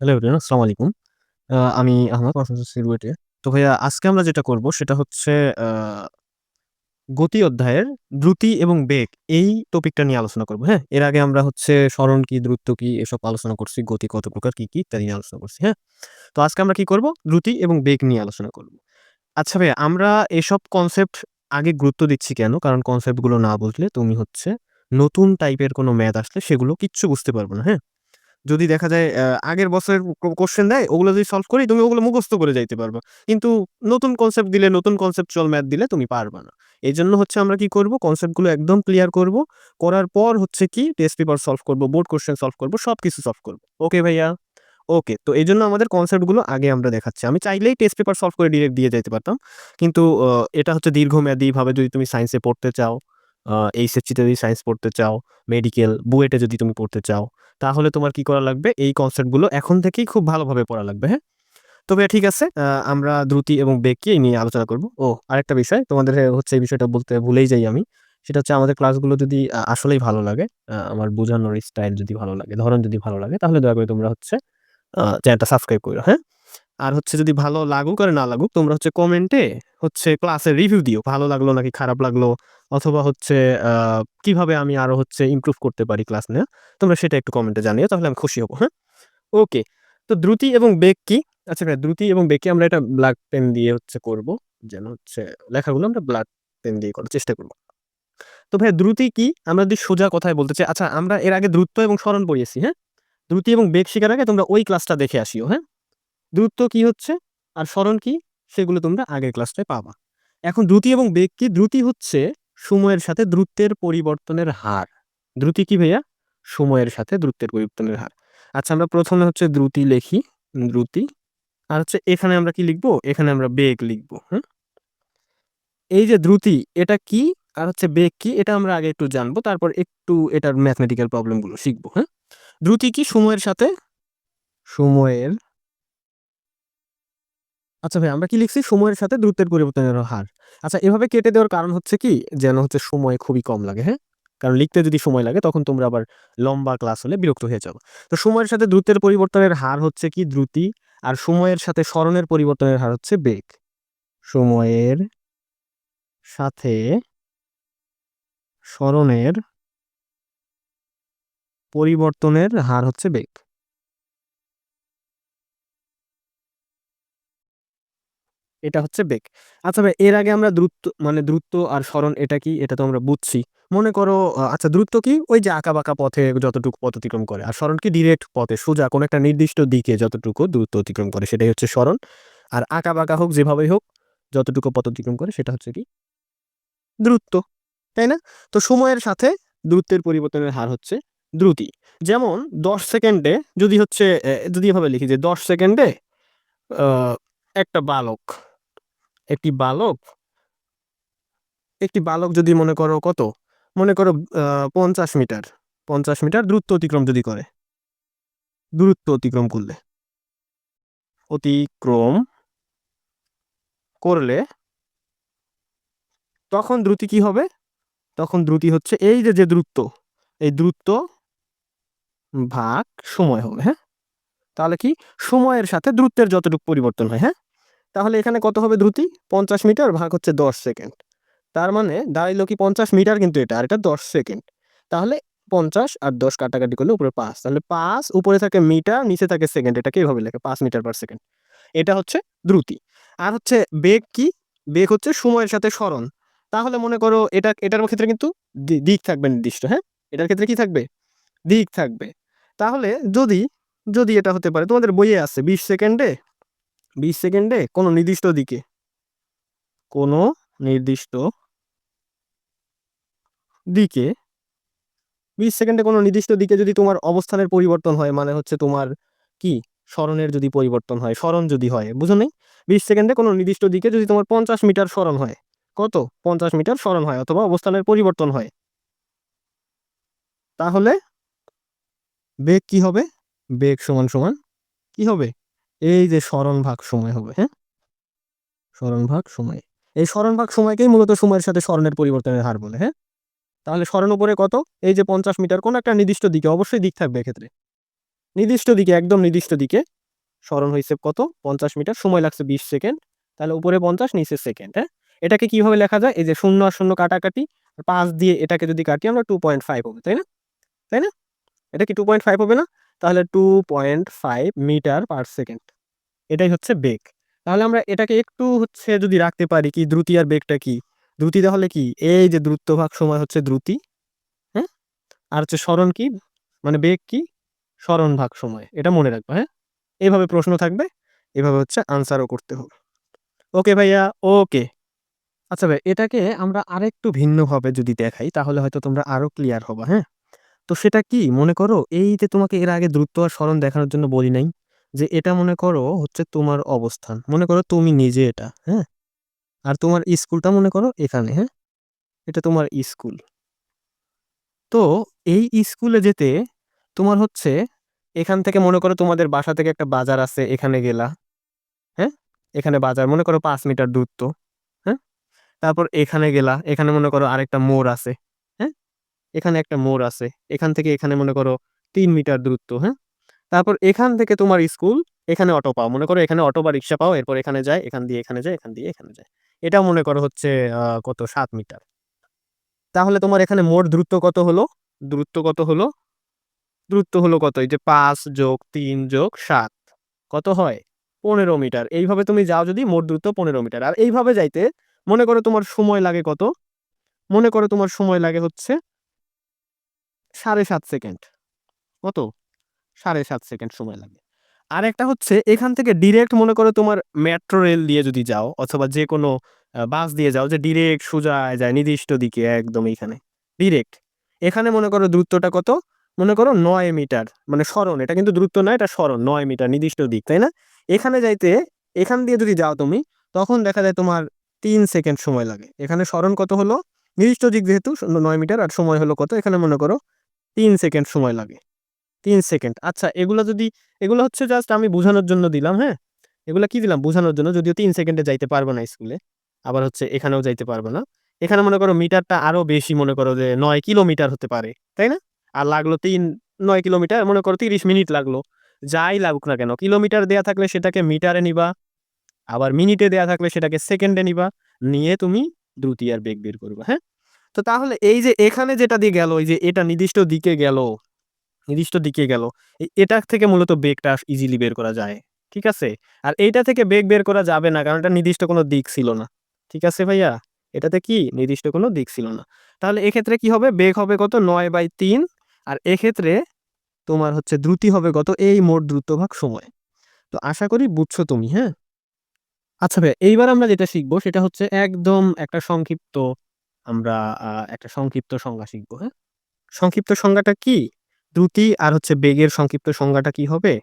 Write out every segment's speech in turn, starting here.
Hello everyone আসসালামু আলাইকুম। আমি আহমদ পড়াশোনা সিলেটে। তো ভাইয়া আজকে আমরা যেটা করব সেটা হচ্ছে গতি অধ্যায়ের দ্রুতি এবং বেগ এই টপিকটা নিয়ে আলোচনা করব, হ্যাঁ? এর আগে আমরা হচ্ছে স্মরণ কি, দ্রুত কি এসব আলোচনা করছি, গতি কত প্রকার, কি, কি ইত্যাদি নিয়ে আলোচনা করছি, হ্যাঁ? তো আজকে আমরা কি করব? দ্রুতি এবং বেগ নিয়ে আলোচনা করব। আচ্ছা ভাইয়া আমরা এসব কনসেপ্ট আগে গুরুত্ব দিচ্ছি কেন? কারণ কনসেপ্টগুলো না বুঝলে তুমি হচ্ছে নতুন টাইপের কোনো ম্যাথ আসলে সেগুলো কিচ্ছু বুঝতে পারবে না, হ্যাঁ? যদি দেখা যায় আগের বছরের কোশ্চেন দেয়, ওগুলো যদি সলভ করি তুমি ওগুলো মুখস্থ করে যাইতে পারবা। কিন্তু নতুন কনসেপ্ট দিলে, নতুন কনসেপচুয়াল ম্যাথ দিলে তুমি পারবা না। এই জন্য হচ্ছে আমরা কি করব? কনসেপ্টগুলো একদম ক্লিয়ার করব। করার পর হচ্ছে কি টেস্ট পেপার সলভ করব, বোর্ড কোয়েশ্চেন সলভ করব, সব কিছু সলভ করব। ওকে ভাইয়া? ওকে। তো এই জন্য আমাদের কনসেপ্টগুলো আগে আমরা দেখাচ্ছি। আমি চাইলেই টেস্ট পেপার সলভ করে ডিরেক্ট দিয়ে যাইতে পারতাম। কিন্তু এটা হচ্ছে দীর্ঘমেয়াদীভাবে যদি তুমি সায়েন্সে পড়তে চাও, এইচএসসিতে যদি সায়েন্স পড়তে চাও, মেডিকেল, বুয়েটে যদি তুমি পড়তে চাও, তাহলে তোমার কি করা লাগবে? এই কনসেপ্টগুলো এখন থেকেই খুব ভালোভাবে পড়া লাগবে, হ্যাঁ? তবে ঠিক আছে। আমরা দ্রুতি এবং বেগকে নিয়ে আলোচনা করব। ও আরেকটা বিষয় তোমাদের হচ্ছে এই বিষয়টা বলতে ভুলেই যাই আমি। সেটা হচ্ছে আমাদের ক্লাসগুলো যদি আসলেই ভালো লাগে, আমার বোঝানোর স্টাইল যদি ভালো লাগে, ধরন যদি ভালো লাগে তাহলে দয়া করে তোমরা হচ্ছে চ্যানেলটা সাবস্ক্রাইব করো হ্যাঁ? আর হচ্ছে যদি ভালো লাগুক আর না লাগুক তোমরা হচ্ছে কমেন্টে হচ্ছে ক্লাসের রিভিউ দিও। ভালো লাগল নাকি খারাপ লাগল অথবা হচ্ছে কীভাবে আমি আরও হচ্ছে ইমপ্রুভ করতে পারি ক্লাস নেয়া। তোমরা সেটা একটু কমেন্টে জানিও তাহলে আমি খুশি হব, হ্যাঁ? ওকে। তো দ্রুতি এবং বেগ কি? আচ্ছা ভাইয়া দ্রুতি এবং বেগকে আমরা এটা ব্লাক পেন দিয়ে হচ্ছে করব। যেন হচ্ছে লেখাগুলো আমরা ব্লাক পেন দিয়ে করার চেষ্টা করব। তো ভাইয়া দ্রুতি কি? আমরা যদি সোজা কথায় বলতে চাই আচ্ছা আমরা এর আগে দ্রুত এবং স্মরণ পড়িয়েছি, হ্যাঁ? দ্রুতি এবং বেগ শিখার আগে তোমরা ওই ক্লাসটা দেখে আসিও, হ্যাঁ? দ্রুত কি হচ্ছে আর সরণ কি? সেগুলো তোমরা আগের ক্লাসটায় পাবা। এখন দ্রুতি এবং বেগ কি? দ্রুতি হচ্ছে সময়ের সাথে দ্রুতের পরিবর্তনের হার। দ্রুতি কি ভাইয়া? সময়ের সাথে দ্রুতের পরিবর্তনের হার। আচ্ছা আমরা প্রথমে হচ্ছে দ্রুতি লেখি, দ্রুতি। আর হচ্ছে এখানে আমরা কি লিখব? এখানে আমরা বেগ লিখব, হ্যাঁ এই যে দ্রুতি এটা কি? আর হচ্ছে বেগ কি? এটা আমরা আগে একটু জানব। তারপর একটু এটার ম্যাথমেটিক্যাল প্রবলেমগুলো শিখব, হ্যাঁ? দ্রুতি কি? সময়ের সাথে সময়ের আচ্ছা ভাই আমরা কি লিখছি? সময়ের সাথে দ্রুতের পরিবর্তনের হার। আচ্ছা এভাবে কেটে দেওয়ার কারণ হচ্ছে কি? যেন হচ্ছে সময় খুবই কম লাগে, হ্যাঁ? কারণ লিখতে যদি সময় লাগে তখন তোমরা আবার লম্বা ক্লাস হলে বিরক্ত হয়ে যাব তো সময়ের সাথে দ্রুতের পরিবর্তনের হার হচ্ছে কি? দ্রুতি। আর সময়ের সাথে স্মরণের পরিবর্তনের হার হচ্ছে বেগ। সময়ের সাথে স্মরণের পরিবর্তনের হার হচ্ছে বেগ। এটা হচ্ছে বেগ। আচ্ছা ভাই এর আগে আমরা দ্রুত মানে দ্রুত আর স্মরণ এটা কি? এটা তো আমরা বুঝছি। মনে করো আচ্ছা দ্রুত কি? ওই যে আঁকা-বাঁকা পথে যতটুকু পথ অতিক্রম করে। আর স্মরণ কি? ডিরেক্ট পথে সোজা কোনো একটা নির্দিষ্ট দিকে যতটুকু দ্রুত অতিক্রম করে সেটাই হচ্ছে স্মরণ আর আঁকা-বাঁকা হোক যেভাবেই হোক যতটুকু পথ অতিক্রম করে সেটা হচ্ছে কি? দ্রুত তাই না? তো সময়ের সাথে দ্রুতের পরিবর্তনের হার হচ্ছে দ্রুতি। যেমন ১০ সেকেন্ডে যদি হচ্ছে যদি এভাবে লিখি যে ১০ সেকেন্ডে একটা বালক, একটি বালক একটি বালক যদি মনে করো কত? মনে করো পঞ্চাশ মিটার, ৫০ মিটার দূরত্ব অতিক্রম যদি করে। দূরত্ব অতিক্রম করলে। অতিক্রম করলে তখন দ্রুতি কি হবে? তখন দ্রুতি হচ্ছে এই যে, যে দ্রুত্ব, এই দ্রুত্ব ভাগ সময় হবে, হ্যাঁ? তাহলে কি? সময়ের সাথে দ্রুত্বের যতটুকু পরিবর্তন হয়, হ্যাঁ? তাহলে এখানে কত হবে দ্রুতি? ৫০ মিটার ভাগ হচ্ছে ১০ সেকেন্ড। তার মানে দাঁড়াইলো কি ৫০ মিটার কিন্তু এটা, আর এটা ১০ সেকেন্ড। তাহলে ৫০ আর ১০ কাটাকাটি করলে উপরে ৫ তাহলে পাঁচ উপরে থাকে মিটার, নিচে থাকে সেকেন্ড। এটাকে এভাবে লেখে ৫ মিটার পার সেকেন্ড। এটা হচ্ছে দ্রুতি। আর হচ্ছে বেগ কি? বেগ হচ্ছে সময়ের সাথে স্মরণ তাহলে মনে করো এটা এটার ক্ষেত্রে কিন্তু দিক থাকবে নির্দিষ্ট, হ্যাঁ? এটার ক্ষেত্রে কি থাকবে? দিক থাকবে। তাহলে যদি, যদি এটা হতে পারে তোমাদের বইয়ে আছে ২০ সেকেন্ডে ২০ সেকেন্ডে কোনো নির্দিষ্ট দিকে কোনো নির্দিষ্ট দিকে ২০ সেকেন্ডে কোনো নির্দিষ্ট দিকে যদি তোমার অবস্থানের পরিবর্তন হয় মানে হচ্ছে তোমার কি? স্মরণের যদি পরিবর্তন হয়, স্মরণ যদি হয়, বুঝো নেই বিশ সেকেন্ডে কোনো নির্দিষ্ট দিকে যদি তোমার ৫০ মিটার স্মরণ হয়। কত? ৫০ মিটার স্মরণ হয় অথবা অবস্থানের পরিবর্তন হয়। তাহলে বেগ কি হবে? বেগ সমান, সমান কি হবে? এই যে সরণ ভাগ সময় হবে, হ্যাঁ? সরণ ভাগ সময়। এই সরণ ভাগ সময়কেই মূলত সময়ের সাথে সরণের পরিবর্তনের হার বলে, হ্যাঁ? তাহলে সরণ উপরে কত? এই যে ৫০ মিটার কোন একটা নির্দিষ্ট দিকে অবশ্যই দিক থাকবে এক্ষেত্রে। নির্দিষ্ট দিকে একদম নির্দিষ্ট দিকে স্মরণ হয়েছে কত পঞ্চাশ মিটার সময় লাগছে বিশ সেকেন্ড তাহলে উপরে পঞ্চাশ নিচে সেকেন্ড হ্যাঁ এটাকে কীভাবে লেখা যায় এই যে শূন্য আর শূন্য কাটাকাটি পাঁচ দিয়ে এটাকে যদি কাটি আমরা টু পয়েন্ট ফাইভ হবে তাই না তাই না এটা কি টু পয়েন্ট ফাইভ হবে না তাহলে two point five metre per second এটাই হচ্ছে বেগ। তাহলে আমরা এটাকে একটু হচ্ছে যদি রাখতে পারি কি দ্রুতি আর বেগটা কি? দ্রুতি তাহলে কি? এই যে দ্রুত ভাগ সময় হচ্ছে দ্রুতি হ্যাঁ? আর হচ্ছে স্মরণ কি? মানে বেগ কি? স্মরণ ভাগ সময়। এটা মনে রাখব হ্যাঁ? এইভাবে প্রশ্ন থাকবে, এভাবে হচ্ছে আনসারও করতে হবে। ওকে ভাইয়া ওকে আচ্ছা ভাই, এটাকে আমরা আরেকটু ভিন্নভাবে যদি দেখাই, তাহলে হয়তো তোমরা আরও ক্লিয়ার হবা হ্যাঁ? তো সেটা কি? মনে করো এই যে তোমাকে এর আগে দ্রুত আর স্মরণ দেখানোর জন্য বলি নাই যে এটা মনে করো হচ্ছে তোমার অবস্থান। মনে করো তুমি নিজে এটা হ্যাঁ? আর তোমার স্কুলটা মনে করো এখানে হ্যাঁ? এটা তোমার স্কুল। তো এই স্কুলে যেতে তোমার হচ্ছে এখান থেকে মনে করো তোমাদের বাসা থেকে একটা বাজার আছে, এখানে গেলা হ্যাঁ? এখানে বাজার, মনে করো পাঁচ মিটার দূরত্ব হ্যাঁ? তারপর এখানে গেলা, এখানে মনে করো আরেকটা মোড় আছে। এখানে একটা মোড় আছে। এখান থেকে এখানে মনে করো তিন মিটার দূরত্ব হ্যাঁ? তারপর এখান থেকে তোমার স্কুল, এখানে অটো পাও। মনে করো এখানে অটো বা রিক্সা পাও, এরপর এখানে যায়, এখান দিয়ে এখানে যায়, এখান দিয়ে এখানে যায়। এটা মনে করো হচ্ছে কত? সাত মিটার। তাহলে তোমার এখানে মোট দূরত্ব কত হলো? দূরত্ব কত হলো? দূরত্ব হলো কত? এই যে পাঁচ যোগ তিন যোগ সাত। কত হয়? পনেরো মিটার। এইভাবে তুমি যাও যদি মোট দূরত্ব পনেরো মিটার। আর এইভাবে যাইতে মনে করো তোমার সময় লাগে কত? মনে করো তোমার সময় লাগে হচ্ছে সাড়ে সাত সেকেন্ড। কত? সাড়ে সাত সেকেন্ড সময় লাগে। আর একটা হচ্ছে, এখান থেকে ডিরেক্ট মনে করো তোমার মেট্রো রেল দিয়ে যদি যাও, অথবা যে কোনো বাস দিয়ে যাও, যে ডিরেক্ট সোজা যায় নির্দিষ্ট দিকে, একদম এইখানে। ডিরেক্ট এখানে মনে করো দূরত্বটা কত? মনে করো নয় মিটার মানে স্মরণ। এটা কিন্তু দূরত্ব নয় এটা স্মরণ। নয় মিটার, নির্দিষ্ট দিক, তাই না? এখানে যাইতে, এখান দিয়ে যদি যাও তুমি, তখন দেখা যায় তোমার তিন সেকেন্ড সময় লাগে। এখানে স্মরণ কত হলো? নির্দিষ্ট দিক যেহেতু, নয় মিটার, আর সময় হলো কত? এখানে মনে করো তিন সেকেন্ড সময় লাগে। তিন সেকেন্ড। আচ্ছা এগুলো যদি, এগুলো হচ্ছে জাস্ট আমি বোঝানোর জন্য দিলাম হ্যাঁ? এগুলো কি দিলাম? বোঝানোর জন্য। যদিও তিন সেকেন্ডে যাইতে পারব না স্কুলে, আবার হচ্ছে এখানেও যাইতে পারব না। এখানে মনে করো মিটারটা আরও বেশি মনে করো যে নয় কিলোমিটার হতে পারে, তাই না? আর লাগল তিন, নয় কিলোমিটার, মনে করো তিরিশ মিনিট লাগল। যাই লাগুক না কেন, কিলোমিটার দেয়া থাকলে সেটাকে মিটারে নিবা, আবার মিনিটে দেয়া থাকলে সেটাকে সেকেন্ডে নিবা, নিয়ে তুমি দ্রুতি আর বেগ বের করবা হ্যাঁ? তো তাহলে এই যে এখানে যেটা দিয়ে গেল, এই যে এটা নির্দিষ্ট দিকে গেল, নির্দিষ্ট দিকে গেল এটা থেকে মূলত বেগটা ইজিলি বের করা যায়, ঠিক আছে? আর এইটা থেকে বেগ বের করা যাবে না, কারণ এটা নির্দিষ্ট কোনো দিক ছিল না, ঠিক আছে ভাইয়া? এটাতে কি? নির্দিষ্ট কোনো দিক ছিল না। তাহলে এক্ষেত্রে কি হবে? বেগ হবে কত? নয় বাই তিন, আর এক্ষেত্রে তোমার হচ্ছে দ্রুতি হবে কত? এই মোট দ্রুত ভাগ সময়। তো আশা করি বুঝছ তুমি হ্যাঁ? আচ্ছা ভাই এইবার আমরা যেটা শিখব সেটা হচ্ছে একদম একটা সংক্ষিপ্ত আমরা একটা সংক্ষিপ্ত সংজ্ঞা শিখব হ্যাঁ? সংক্ষিপ্ত সংজ্ঞাটা কি? দ্রুতি আর হচ্ছে বেগের সংক্ষিপ্ত সংজ্ঞাটা কি হবে?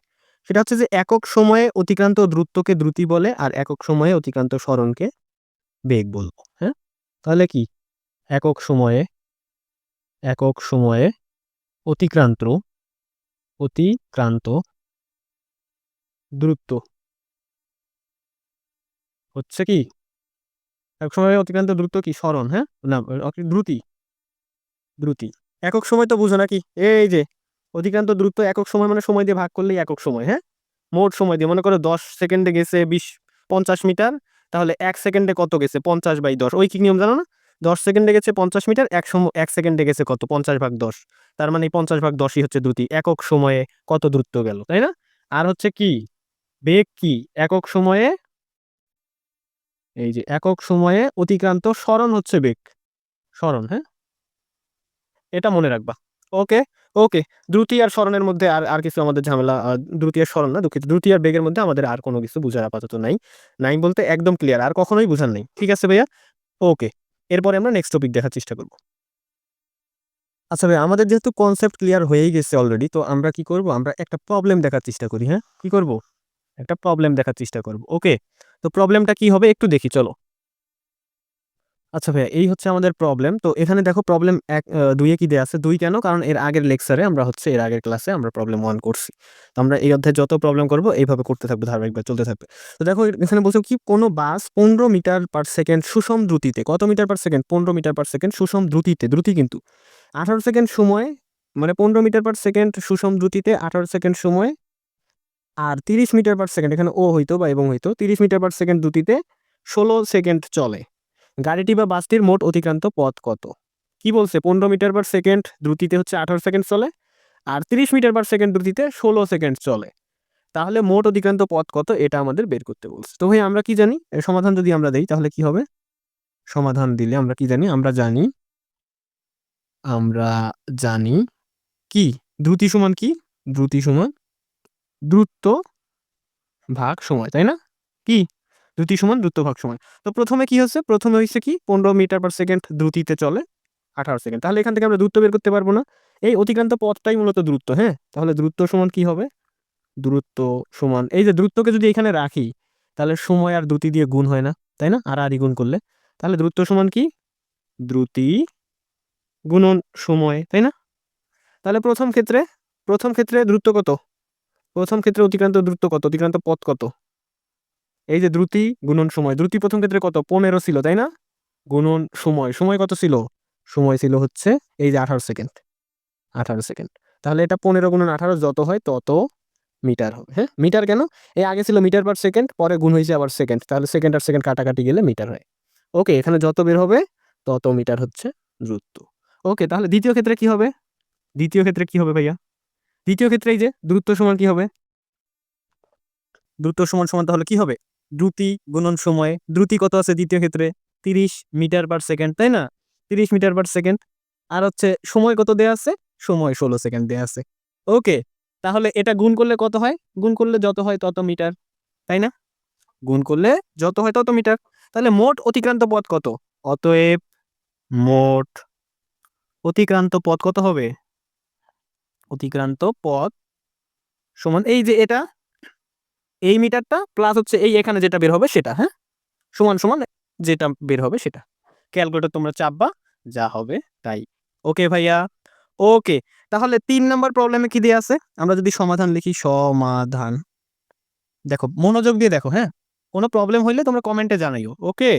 সেটা হচ্ছে যে একক সময়ে অতিক্রান্ত দ্রুতকে দ্রুতি বলে আর একক সময়ে অতিক্রান্ত স্মরণকে বেগ বলব হ্যাঁ? তাহলে কি? একক সময়ে একক সময়ে অতিক্রান্ত অতিক্রান্ত দ্রুত। হচ্ছে কি? এক সময় অতিক্রান্ত দ্রুত কি? স্মরণ হ্যাঁ? না দ্রুতি। দ্রুতি। একক সময় তো বুঝো নাকি? এই যে, অতিক্রান্ত দ্রুত একক সময় মানে সময় দিয়ে ভাগ করলেই একক সময় হ্যাঁ? মোট সময় দিয়ে। মনে করো দশ সেকেন্ডে গেছে বিশ, পঞ্চাশ মিটার, তাহলে এক সেকেন্ডে কত গেছে? পঞ্চাশ বাই দশ। ওই কি নিয়ম জানো না? দশ সেকেন্ডে গেছে পঞ্চাশ মিটার, এক সময় এক সেকেন্ডে গেছে কত? পঞ্চাশ ভাগ দশ। তার মানে পঞ্চাশ ভাগ দশই হচ্ছে দ্রুতি। একক সময়ে কত দ্রুত গেল, তাই না? আর হচ্ছে কি? বেগ কি? একক সময়ে এই যে একক সময়ে অতিক্রান্ত স্মরণ হচ্ছে বেগ। স্মরণ হ্যাঁ? এটা মনে রাখবা। ওকে ওকে। দ্রুতি আর স্মরণের মধ্যে আর আর কিছু আমাদের ঝামেলা দ্রুতি আর স্মরণ না, দুঃখিত। দ্রুতি আর বেগের মধ্যে আমাদের আর কোনো কিছু বোঝার আপাতত নাই। নাই বলতে একদম ক্লিয়ার আর কখনোই বোঝার নেই। ঠিক আছে ভাইয়া? ওকে। এরপরে আমরা নেক্সট টপিক দেখার চেষ্টা করব। আচ্ছা ভাই আমাদের যেহেতু কনসেপ্ট ক্লিয়ার হয়েই গেছে অলরেডি তো আমরা কি করব? আমরা একটা প্রবলেম দেখার চেষ্টা করি হ্যাঁ? কি করব? একটা প্রবলেম দেখার চেষ্টা করব। ওকে। তো প্রবলেমটা কি হবে একটু দেখি, চলো। আচ্ছা ভাইয়া, এই হচ্ছে আমাদের প্রবলেম তো এখানে দেখো প্রবলেম এক দুইয়ে কি দেয়া আছে? দুই কেন? কারণ এর আগের লেকচারে আমরা হচ্ছে এর আগের ক্লাসে আমরা প্রবলেম ওয়ান করছি। তো আমরা এই অধ্যায়ে যত প্রবলেম করব, এইভাবে করতে থাকব, ধারাবাহিকভাবে চলতে থাকবে। তো দেখো এখানে বলছো কি, কোনো বাস পনেরো মিটার পার সেকেন্ড সুষম দ্রুতিতে, কত মিটার পার সেকেন্ড পনেরো মিটার পার সেকেন্ড সুষম দ্রুতিতে, দ্রুতি কিন্তু। আঠারো সেকেন্ড সময়ে মানে পনেরো মিটার পার সেকেন্ড সুষম দ্রুতিতে, আঠারো সেকেন্ড সময় আর তিরিশ মিটার পার সেকেন্ড এখানে ও হইতো বা এবং হইতো, তিরিশ মিটার পার সেকেন্ড দ্রুতিতে ষোলো সেকেন্ড চলে। গাড়িটি বা বাসটির মোট অতিক্রান্ত পথ কত? কি বলছে? পনেরো মিটার পার সেকেন্ড দ্রুতিতে হচ্ছে আঠারো সেকেন্ড চলে, আর তিরিশ মিটার পার সেকেন্ড দ্রুতিতে ষোলো সেকেন্ড চলে। তাহলে মোট অতিক্রান্ত পথ কত? এটা আমাদের বের করতে বলছে। তো ভাই, আমরা কি জানি? সমাধান যদি আমরা দেই, তাহলে কি হবে? সমাধান দিলে আমরা কি জানি? আমরা জানি আমরা জানি কি? দ্রুতি সমান কি? দ্রুতি সমান দ্রুত ভাগ সময়, তাই না? কি? দ্রুতি সমান, দ্রুত ভাগ সময় তো প্রথমে কি হচ্ছে? প্রথমে হচ্ছে কি? পনেরো মিটার পার সেকেন্ড দ্রুতিতে চলে আঠারো সেকেন্ড তাহলে এখান থেকে আমরা দ্রুত বের করতে পারব না। এই অতিক্রান্ত পথটাই মূলত দূরত্ব হ্যাঁ? তাহলে দূরত্ব সমান কি হবে? দূরত্ব সমান, এই যে দূরত্বকে যদি এখানে রাখি, তাহলে সময় আর দ্রুতি দিয়ে গুণ হয় না, তাই না? আর আরই গুণ করলে। তাহলে দূরত্ব সমান কি? দ্রুতি গুণন সময়, তাই না? তাহলে প্রথম ক্ষেত্রে প্রথম ক্ষেত্রে দ্রুত কত? প্রথম ক্ষেত্রে অতিক্রান্ত দ্রুত কত? অতিক্রান্ত পথ কত? এই যে দ্রুতি গুণন সময়। দ্রুতি প্রথম ক্ষেত্রে কত? পনেরো ছিল, তাই না? গুণন সময়। সময় কত ছিল? সময় ছিল হচ্ছে এই যে আঠারো সেকেন্ড। আঠারো সেকেন্ড। তাহলে এটা পনেরো গুণন আঠারো যত হয় তত মিটার হবে হ্যাঁ? মিটার কেন? এই আগে ছিল মিটার পার সেকেন্ড, পরে গুণ হয়েছে আবার সেকেন্ড। তাহলে সেকেন্ড আর সেকেন্ড কাটাকাটি গেলে মিটার হয়। ওকে, এখানে যত বের হবে তত মিটার হচ্ছে দ্রুত। ওকে, তাহলে দ্বিতীয় ক্ষেত্রে কি হবে? দ্বিতীয় ক্ষেত্রে কি হবে ভাইয়া? দ্বিতীয় ক্ষেত্রে এই যে দ্রুত সমান কি হবে? দ্রুত সমান সমান তাহলে কি হবে? দ্রুতি গুণন সময়, দ্রুতি কত আছে দ্বিতীয় ক্ষেত্রে? তিরিশ মিটার পার সেকেন্ড তাই না? তিরিশ মিটার পার সেকেন্ড আর হচ্ছে সময় কত দেয়া আছে? সময় ষোলো সেকেন্ড দেয়া আছে। ওকে, তাহলে এটা গুণ করলে কত হয়? গুণ করলে যত হয় তত মিটার, তাই না? গুণ করলে যত হয় তত মিটার। তাহলে মোট অতিক্রান্ত পথ কত? অতএব মোট অতিক্রান্ত পথ কত হবে? অতিক্রান্ত পথ। সমান এই যে এটা, এই মিটারটা প্লাস হচ্ছে এই এখানে যেটা বের হবে সেটা হ্যাঁ? সমান সমান যেটা বের হবে সেটা। ক্যালকুলেটর তোমরা চাপবা, যা হবে তাই। ওকে ভাইয়া? ওকে, তাহলে তিন নম্বর প্রবলেমে কি দিয়ে আছে? আমরা যদি সমাধান লিখি, সমাধান। দেখো, মনোযোগ দিয়ে দেখো হ্যাঁ? কোনো প্রবলেম হইলে তোমরা কমেন্টে জানাইও, ওকে?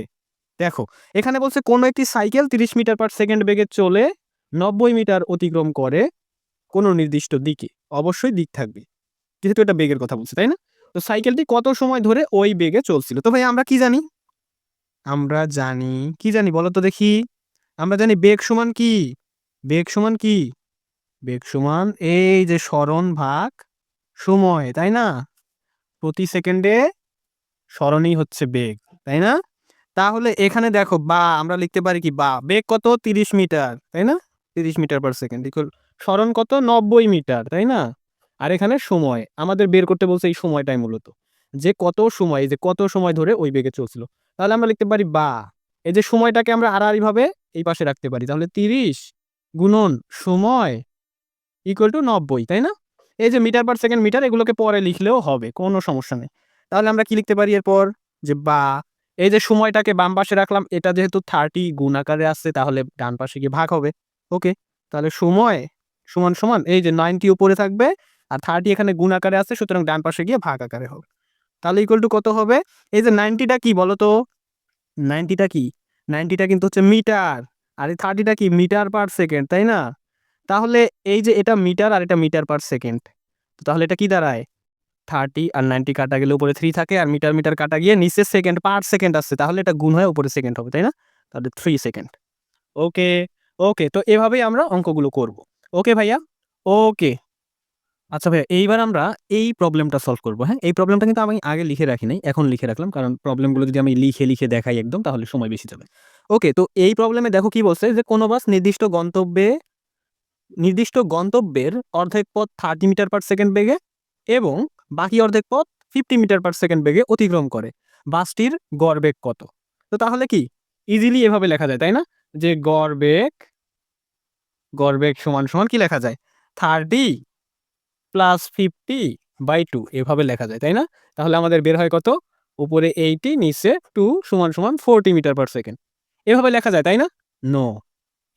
দেখো, এখানে বলছে কোনো একটি সাইকেল তিরিশ মিটার পার সেকেন্ড বেগে চলে নব্বই মিটার অতিক্রম করে। কোনো নির্দিষ্ট দিকে। অবশ্যই দিক থাকবে। যেহেতু এটা বেগের কথা বলছে, তাই না? তো সাইকেলটি কত সময় ধরে ওই বেগে চলছিল? তো ভাই, আমরা কি জানি? আমরা জানি, কি জানি বলো তো দেখি। আমরা জানি বেগ সমান কি? বেগ সমান কি? বেগ সমান এই যে স্মরণ ভাগ সময়, তাই না? প্রতি সেকেন্ডে স্মরণই হচ্ছে বেগ, তাই না? তাহলে এখানে দেখো বা, আমরা লিখতে পারি কি বা, বেগ কত? তিরিশ মিটার, তাই না? তিরিশ মিটার পার সেকেন্ড ইকুয়াল স্মরণ কত? নব্বই মিটার, তাই না? আর এখানে সময়, আমাদের বের করতে বলছে এই সময়টাই মূলত। যে কত সময়, এই যে কত সময় ধরে ওই বেগে চলছিল। তাহলে আমরা লিখতে পারি বা। এই যে সময়টাকে আমরা আড়াআড়ি ভাবে এই পাশে রাখতে পারি। তাহলে তিরিশ গুণন সময় ইকুয়াল টু নব্বই, তাই না? এই যে মিটার পার সেকেন্ড মিটার, এগুলোকে পরে লিখলেও হবে, কোনো সমস্যা নেই। তাহলে আমরা কি লিখতে পারি এরপর? যে বা। এই যে সময়টাকে বাম পাশে রাখলাম, এটা যেহেতু থার্টি গুণ আকারে আসছে, তাহলে ডান পাশে গিয়ে ভাগ হবে। ওকে তাহলে সময় সমান সমান এই যে নাইনটি উপরে থাকবে আর থার্টি এখানে গুণ আকারে আছে, সুতরাং ডান পাশে গিয়ে ভাগ আকারে হবে। তাহলে ইকুয়াল টু কত হবে? এই যে নাইনটিটা কি বলো তো? নাইনটিটা কি? নাইনটিটা কিন্তু হচ্ছে মিটার। আর এই থার্টিটা কি? মিটার পার সেকেন্ড, তাই না? তাহলে এই যে এটা মিটার আর এটা মিটার পার সেকেন্ড তাহলে এটা কি দাঁড়ায়? থার্টি আর নাইনটি কাটা গেলে উপরে থ্রি থাকে আর মিটার মিটার কাটা গিয়ে নিচে সেকেন্ড, পার সেকেন্ড আসছে। তাহলে এটা গুণ হয়ে উপরে সেকেন্ড হবে, তাই না? তাহলে থ্রি সেকেন্ড। ওকে ওকে তো এভাবেই আমরা অঙ্কগুলো করব। ওকে ভাইয়া? ওকে আচ্ছা ভাইয়া, এইবার আমরা এই প্রবলেমটা সলভ করব হ্যাঁ? এই প্রবলেমটা কিন্তু আমি আগে লিখে রাখি নাই, এখন লিখে রাখলাম, কারণ প্রবলেমগুলো যদি আমি লিখে লিখে দেখাই একদম, তাহলে সময় বেশি যাবে। ওকে তো এই প্রবলেমে দেখো কি বলছে যে, কোনো বাস নির্দিষ্ট গন্তব্যে, নির্দিষ্ট গন্তব্যের অর্ধেক পথ থার্টি মিটার পার সেকেন্ড বেগে এবং বাকি অর্ধেক পথ ফিফটি মিটার পার সেকেন্ড বেগে অতিক্রম করে। বাসটির গড় বেগ কত? তো তাহলে কি? ইজিলি এভাবে লেখা যায়, তাই না? যে গড় বেগ গড় সমান সমান কি লেখা যায়? Thirty plus fifty by two এভাবে লেখা যায়, তাই না? তাহলে আমাদের বের হয় কত? উপরে এইটি নিচে টু সমান সমান ফোরটি মিটার পার সেকেন্ড এভাবে লেখা যায়, তাই না? নো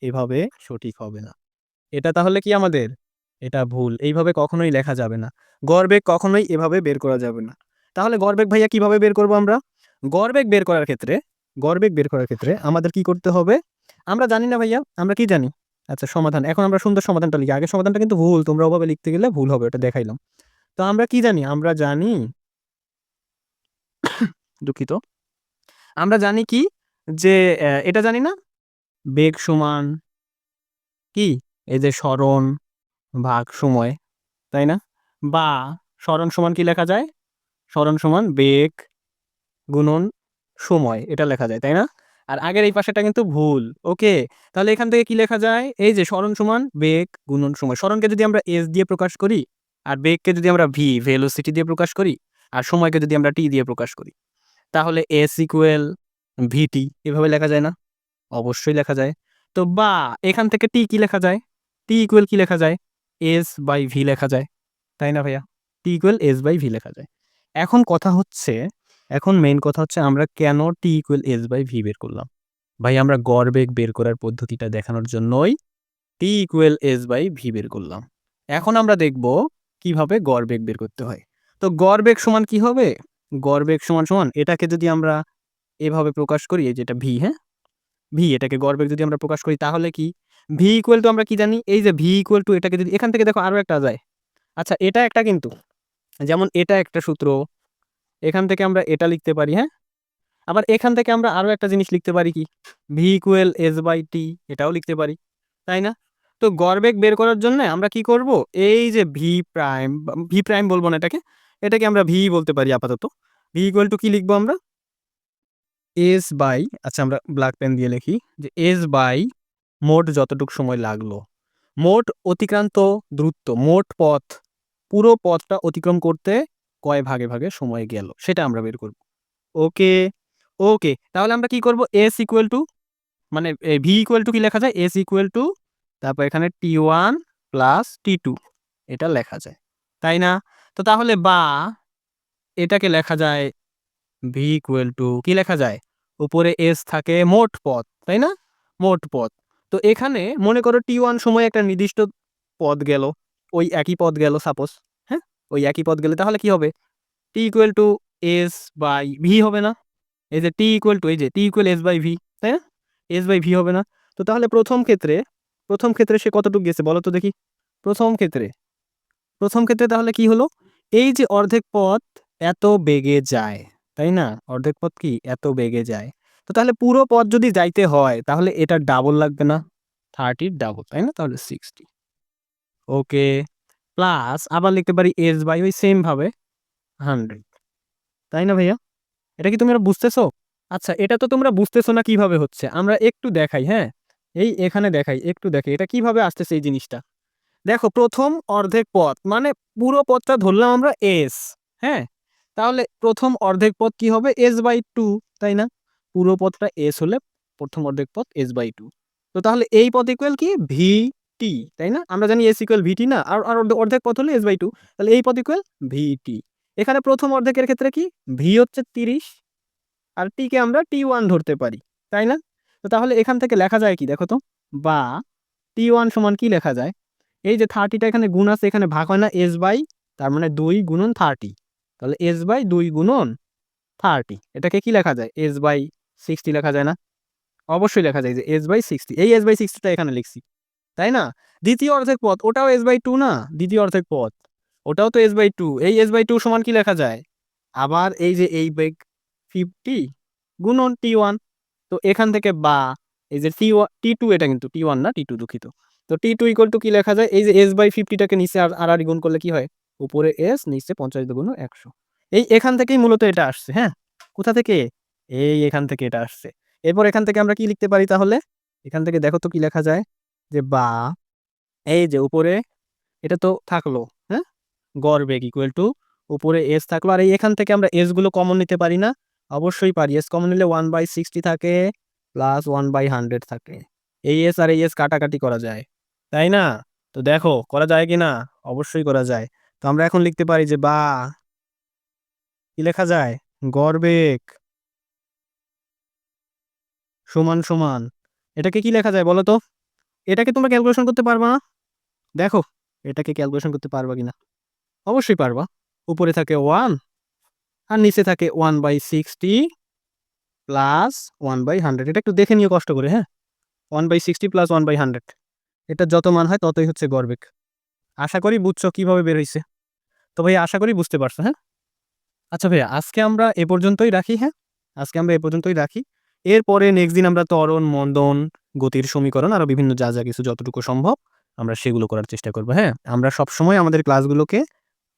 এভাবে সঠিক হবে না। এটা তাহলে কি আমাদের? এটা ভুল, এইভাবে কখনোই লেখা যাবে না। গড়বেগ কখনোই এভাবে বের করা যাবে না। তাহলে গড়বেগ ভাইয়া কীভাবে বের করব আমরা? গড়বেগ বের করার ক্ষেত্রে গড়বেগ বের করার ক্ষেত্রে আমাদের কি করতে হবে? আমরা জানি না ভাইয়া, আমরা কি জানি? আচ্ছা সমাধান। এখন আমরা সুন্দর সমাধানটা লিখি। আগের সমাধানটা কিন্তু ভুল, তোমরা ওভাবে লিখতে গেলে ভুল হবে, ওটা দেখাইলাম। তো আমরা কি জানি? আমরা জানি দুঃখিত। আমরা জানি কি? যে এটা জানি না? বেগ সমান কি? এই যে স্মরণ ভাগ সময়, তাই না? বা স্মরণ সমান কি লেখা যায়? স্মরণ সমান বেগ গুণন সময়, এটা লেখা যায়, তাই না? আর আগের এই পাশেটা কিন্তু ভুল। ওকে? তাহলে এখান থেকে কি লেখা যায়? এই যে স্মরণ সমান বেগ গুণন সময়। স্মরণকে যদি আমরা এস দিয়ে প্রকাশ করি আর বেগকে যদি আমরা ভি ভেলোসিটি দিয়ে প্রকাশ করি আর সময়কে যদি আমরা টি দিয়ে প্রকাশ করি, তাহলে এস ইকুয়েল ভিটি এভাবে লেখা যায় না? অবশ্যই লেখা যায়। তো বা, এখান থেকে টি কি লেখা যায়? টি ইকুয়েল কি লেখা যায়? এস বাই ভি লেখা যায়। তাই না ভাইয়া? T equal S by V লেখা যায়। এখন কথা হচ্ছে এখন মেইন কথা হচ্ছে আমরা কেন T equal S by V বের করলাম? ভাই, আমরা গড় বেগ বের করার পদ্ধতিটা দেখানোর জন্যই T equal S by V বের করলাম। এখন আমরা দেখব কীভাবে গড় বেগ বের করতে হয়। তো গড় বেগ সমান কি হবে? গড় বেগ সমান সমান এটাকে যদি আমরা এভাবে প্রকাশ করি, এই যেটা ভি হ্যাঁ? ভি এটাকে গড় বেগ যদি আমরা প্রকাশ করি, তাহলে কি? ভি ইকুয়াল টু আমরা কি জানি? এই যে ভি ইকুয়াল টু এটাকে যদি, এখান থেকে দেখো আরও একটা যায়। আচ্ছা এটা একটা কিন্তু। যেমন এটা একটা সূত্র এখান থেকে আমরা এটা লিখতে পারি হ্যাঁ? আবার এখান থেকে আমরা আরও একটা জিনিস লিখতে পারি কি? V equal S by T এটাও লিখতে পারি, তাই না? তো গড়বেগ বের করার জন্য আমরা কি করব? এই যে ভি প্রাইম ভি প্রাইম বলব না এটাকে এটাকে আমরা ভি বলতে পারি আপাতত। ভি ইকুয়াল টু কি লিখব আমরা? এস বাই আচ্ছা আমরা ব্ল্যাক পেন দিয়ে লিখি, যে এস বাই মোট যতটুকু সময় লাগল। মোট অতিক্রান্ত দ্রুত মোট পথ, পুরো পথটা অতিক্রম করতে কয় ভাগে ভাগে সময় গেল, সেটা আমরা বের করব। ওকে ওকে, তাহলে আমরা কি করব? এস ইকুয়াল টু মানে ভি ইকুয়াল টু কি লেখা যায়? এস ইকুয়াল টু তারপর এখানে T one plus T two এটা লেখা যায়। তাই না? তো তাহলে বা, এটাকে লেখা যায় ভি ইকুয়াল টু কি লেখা যায়? উপরে এস থাকে মোট পথ তাই না? মোট পথ তো এখানে মনে করো টি ওয়ান সময় একটা নির্দিষ্ট পদ গেল, ওই একই পদ গেল সাপোজ ওই একই পদ গেলে তাহলে কি হবে? T equal to S by V হবে না। এই যে টি ইকুয়াল টু এই যে T equal S by V তাই না? এস বাই ভি হবে না। তো তাহলে প্রথম ক্ষেত্রে প্রথম ক্ষেত্রে সে কতটুকু গেছে বলো তো দেখি। প্রথম ক্ষেত্রে প্রথম ক্ষেত্রে তাহলে কি হলো? এই যে অর্ধেক পথ এত বেগে যায়, তাই না? অর্ধেক পথ কি? এত বেগে যায়। তো তাহলে পুরো পথ যদি যাইতে হয়, তাহলে এটা ডাবল লাগবে না। থার্টির ডাবল তাই না? তাহলে সিক্সটি ওকে প্লাস আবার লিখতে পারি এস বাই ওই সেম ভাবে। হান্ড্রেড তাই না ভাইয়া? এটা কি তোমরা বুঝতেছো? আচ্ছা এটা তো তোমরা বুঝতেছো না কীভাবে হচ্ছে। আমরা একটু দেখাই হ্যাঁ? এই এখানে দেখাই, একটু দেখাই। এটা কীভাবে আসতেছে এই জিনিসটা? দেখো, প্রথম অর্ধেক পথ মানে পুরো পথটা ধরলাম আমরা এস হ্যাঁ? তাহলে প্রথম অর্ধেক পথ কি হবে? এস বাই টু তাই না? পুরো পথটা এস হলে প্রথম অর্ধেক পথ এস বাই টু তো তাহলে এই পথ ইকুয়াল কি? ভি টি তাই না? আমরা জানি এস ইকুয়াল ভিটি না? আর আর অর্ধে- অর্ধেক পথ হলো এস বাই টু তাহলে এই পথ ইকুয়াল ভিটি এখানে প্রথম অর্ধেকের ক্ষেত্রে কি? ভি হচ্ছে তিরিশ, আর টিকে আমরা টি ওয়ান ধরতে পারি, তাই না? তো তাহলে এখান থেকে লেখা যায় কি? দেখো তো। বা টি ওয়ান সমান কি লেখা যায়? এই যে থার্টিটা এখানে গুণ আছে, এখানে ভাগ হয় না এস বাই তার মানে দুই গুণন থার্টি তাহলে এস বাই দুই গুণন থার্টি এটাকে কি লেখা যায়? এস বাই সিক্সটি লেখা যায় না? অবশ্যই লেখা যায় যে এস বাই সিক্সটি এই এস বাই সিক্সটিটা এখানে লিখছি। তাই না? দ্বিতীয় অর্ধেক পথ, ওটাও এস বাই টু না? দ্বিতীয় অর্ধেক পথ, ওটাও তো এস বাই টু এই এস বাই টু সমান কি লেখা যায়? আবার এই যে এই বেগ ফিফটি গুণন টি ওয়ান তো এখান থেকে বা, এই যে টি ওয়ান টি টু এটা কিন্তু টি ওয়ান না টি টু দুঃখিত, তো টি টু ইকুয়াল টু কি লেখা যায়? এই যে এস বাই ফিফটিটাকে নিচে আর আর গুণ করলে কি হয়? উপরে এস নিচে পঞ্চাশ দুগুণ একশো, এই এখান থেকেই মূলত এটা আসছে হ্যাঁ? কোথা থেকে? এই এখান থেকে এটা আসছে, এরপর এখান থেকে আমরা কি লিখতে পারি তাহলে? এখান থেকে দেখো তো কি লেখা যায়? যে বা, এই যে উপরে এটা তো থাকল হ্যাঁ? গড় বেগ ইকুয়াল টু উপরে এস থাকল। আর এই এখান থেকে আমরা এসগুলো কমন নিতে পারি না? অবশ্যই পারি। এস কমন নিলে ওয়ান বাই সিক্সটি থাকে প্লাস ওয়ান বাই হান্ড্রেড থাকে। এই এস আর এই এস কাটাকাটি করা যায়, তাই না? তো দেখো, করা যায় কি না? অবশ্যই করা যায়। তো আমরা এখন লিখতে পারি যে বা, কি লেখা যায়? গড় বেগ সমান সমান। এটাকে কি লেখা যায় বলো তো? এটাকে তোমরা ক্যালকুলেশন করতে পারবা না? দেখো, এটাকে ক্যালকুলেশন করতে পারবা কিনা? অবশ্যই পারবা। উপরে থাকে ওয়ান আর নিচে থাকে one by sixty plus one by hundred এটা একটু দেখে নিয়ে কষ্ট করে হ্যাঁ? One by sixty plus one by hundred এটা যত মান হয় ততই হচ্ছে গড় বেগ আশা করি বুঝছ কীভাবে বের হইছে। তো ভাইয়া, আশা করি বুঝতে পারছ হ্যাঁ? আচ্ছা ভাইয়া, আজকে আমরা এ পর্যন্তই রাখি হ্যাঁ? আজকে আমরা এ পর্যন্তই রাখি। এরপরে নেক্সট দিন আমরা ত্বরণ, মন্দন, গতির সমীকরণ আরও বিভিন্ন যা যা কিছু যতটুকু সম্ভব আমরা সেগুলো করার চেষ্টা করব। হ্যাঁ আমরা সবসময় আমাদের ক্লাসগুলোকে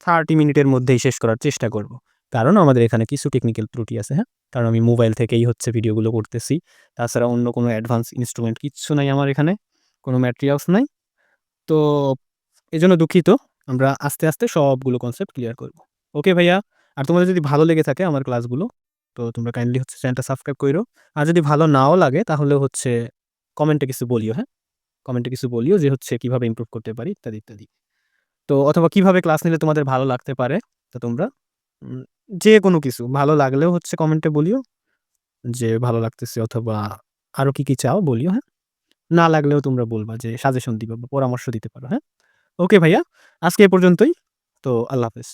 থার্টি মিনিটের মধ্যেই শেষ করার চেষ্টা করব। কারণ আমাদের এখানে কিছু টেকনিক্যাল ত্রুটি আছে হ্যাঁ? কারণ আমি মোবাইল থেকেই হচ্ছে ভিডিওগুলো করতেছি। তাছাড়া অন্য কোনো অ্যাডভান্স ইনস্ট্রুমেন্ট কিচ্ছু নাই আমার এখানে, কোনো ম্যাটেরিয়ালস নাই। তো এই জন্য দুঃখিত, আমরা আস্তে আস্তে সবগুলো কনসেপ্ট ক্লিয়ার করব। ওকে ভাইয়া, আর তোমাদের যদি ভালো লেগে থাকে আমার ক্লাসগুলো তো তোমরা কাইন্ডলি হচ্ছে চ্যানেলটা সাবস্ক্রাইব করো আর যদি ভালো নাও লাগে, তাহলে হচ্ছে কমেন্টে কিছু বলিও হ্যাঁ? কমেন্টে কিছু বলিও যে হচ্ছে কীভাবে ইমপ্রুভ করতে পারি, ইত্যাদি ইত্যাদি। তো অথবা কীভাবে ক্লাস নিলে তোমাদের ভালো লাগতে পারে, তো তোমরা যে কোনো কিছু, ভালো লাগলেও হচ্ছে কমেন্টে বলিও, যে ভালো লাগতেছে অথবা আরও কি কি চাও বলিও হ্যাঁ? না লাগলেও তোমরা বলবা যে সাজেশন দিবা বা পরামর্শ দিতে পারো হ্যাঁ? ওকে ভাইয়া, আজকে এ পর্যন্তই, তো আল্লাহ হাফেজ।